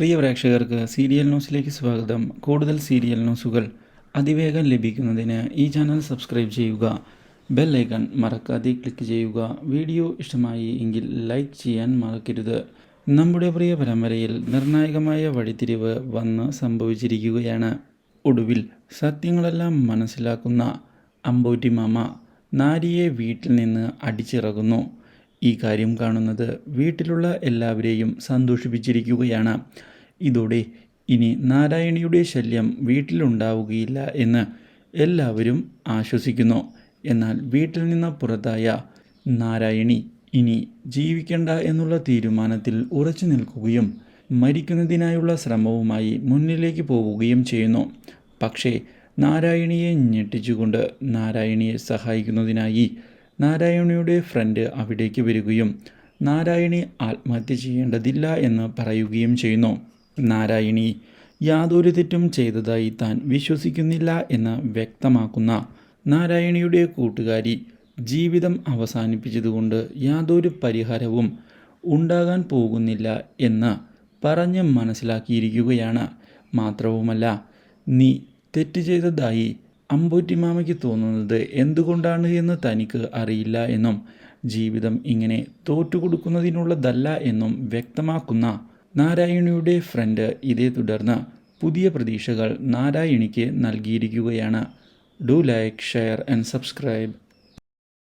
പ്രിയ പ്രേക്ഷകർക്ക് സീരിയൽ ന്യൂസിലേക്ക് സ്വാഗതം. കൂടുതൽ സീരിയൽ ന്യൂസുകൾ അതിവേഗം ലഭിക്കുന്നതിന് ഈ ചാനൽ സബ്സ്ക്രൈബ് ചെയ്യുക. ബെൽ ഐക്കൺ മറക്കാതെ ക്ലിക്ക് ചെയ്യുക. വീഡിയോ ഇഷ്ടമായി എങ്കിൽ ലൈക്ക് ചെയ്യാൻ മറക്കരുത്. നമ്മുടെ പ്രിയ പരമ്പരയിൽ നിർണായകമായ വഴിത്തിരിവ് വന്ന് സംഭവിച്ചിരിക്കുകയാണ്. ഒടുവിൽ സത്യങ്ങളെല്ലാം മനസ്സിലാക്കുന്ന അമ്പോറ്റി മാമ നാരിയെ വീട്ടിൽ നിന്ന് അടിച്ചിറങ്ങുന്നു ഈ കാര്യം കാണുന്നത് വീട്ടിലുള്ള എല്ലാവരെയും സന്തോഷിപ്പിച്ചിരിക്കുകയാണ്. ഇതോടെ ഇനി നാരായണിയുടെ ശല്യം വീട്ടിലുണ്ടാവുകയില്ല എന്ന് എല്ലാവരും ആശ്വസിക്കുന്നു. എന്നാൽ വീട്ടിൽ നിന്ന് പുറത്തായ നാരായണി ഇനി ജീവിക്കണ്ട എന്നുള്ള തീരുമാനത്തിൽ ഉറച്ചു നിൽക്കുകയും മരിക്കുന്നതിനായുള്ള ശ്രമവുമായി മുന്നിലേക്ക് പോവുകയും ചെയ്യുന്നു. പക്ഷേ നാരായണിയെ ഞെട്ടിച്ചുകൊണ്ട് നാരായണിയെ സഹായിക്കുന്നതിനായി നാരായണിയുടെ ഫ്രണ്ട് അവിടേക്ക് വരികയും നാരായണി ആത്മഹത്യ ചെയ്യേണ്ടതില്ല എന്ന് പറയുകയും ചെയ്യുന്നു. നാരായണി യാതൊരു തെറ്റും ചെയ്തതായി താൻ വിശ്വസിക്കുന്നില്ല എന്ന് വ്യക്തമാക്കുന്ന നാരായണിയുടെ കൂട്ടുകാരി ജീവിതം അവസാനിപ്പിച്ചതുകൊണ്ട് യാതൊരു പരിഹാരവും ഉണ്ടാകാൻ പോകുന്നില്ല എന്ന് പറഞ്ഞ് മനസ്സിലാക്കിയിരിക്കുകയാണ്. മാത്രവുമല്ല നീ തെറ്റ് ചെയ്തതായി അമ്പൂറ്റിമാമയ്ക്ക് തോന്നുന്നത് എന്തുകൊണ്ടാണ് എന്ന് തനിക്ക് അറിയില്ല എന്നും ജീവിതം ഇങ്ങനെ തോറ്റുകൊടുക്കുന്നതിനുള്ളതല്ല എന്നും വ്യക്തമാക്കുന്ന നാരായണിയുടെ ഫ്രണ്ട് ഇതേ തുടർന്ന് പുതിയ പ്രതീക്ഷകൾ നാരായണിക്ക് നൽകിയിരിക്കുകയാണ്. Do like share and subscribe